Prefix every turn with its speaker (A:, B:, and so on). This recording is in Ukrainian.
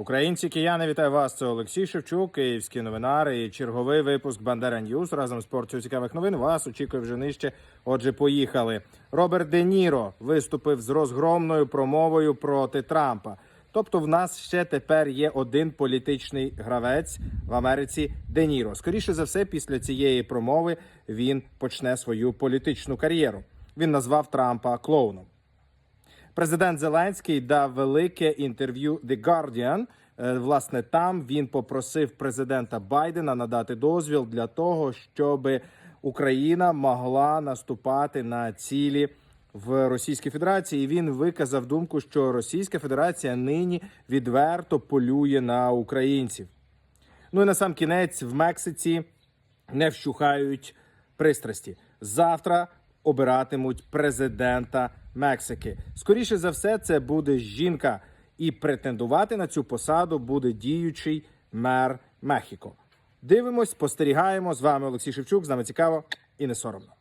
A: Українці, кияни, вітаю вас. Це Олексій Шевчук, київські новинари і черговий випуск Бандера Ньюс. Разом з порцією цікавих новин вас очікує вже нижче. Отже, поїхали. Роберт Де Ніро виступив з розгромною промовою проти Трампа. Тобто, в нас ще тепер є один політичний гравець в Америці Де Ніро. Скоріше за все, після цієї промови він почне свою політичну кар'єру. Він назвав Трампа клоуном. Президент Зеленський дав велике інтерв'ю The Guardian. Е, Власне, там він попросив президента Байдена надати дозвіл для того, щоб Україна могла наступати на цілі в Російській Федерації. Він виказав думку, що Російська Федерація нині відверто полює на українців. Ну і на сам кінець в Мексиці не вщухають пристрасті. Завтра обиратимуть президента Мексики. Скоріше за все, це буде жінка, і претендувати на цю посаду буде діючий мер Мехіко. Дивимось, спостерігаємо. З вами Олексій Шевчук. З нами цікаво і не соромно.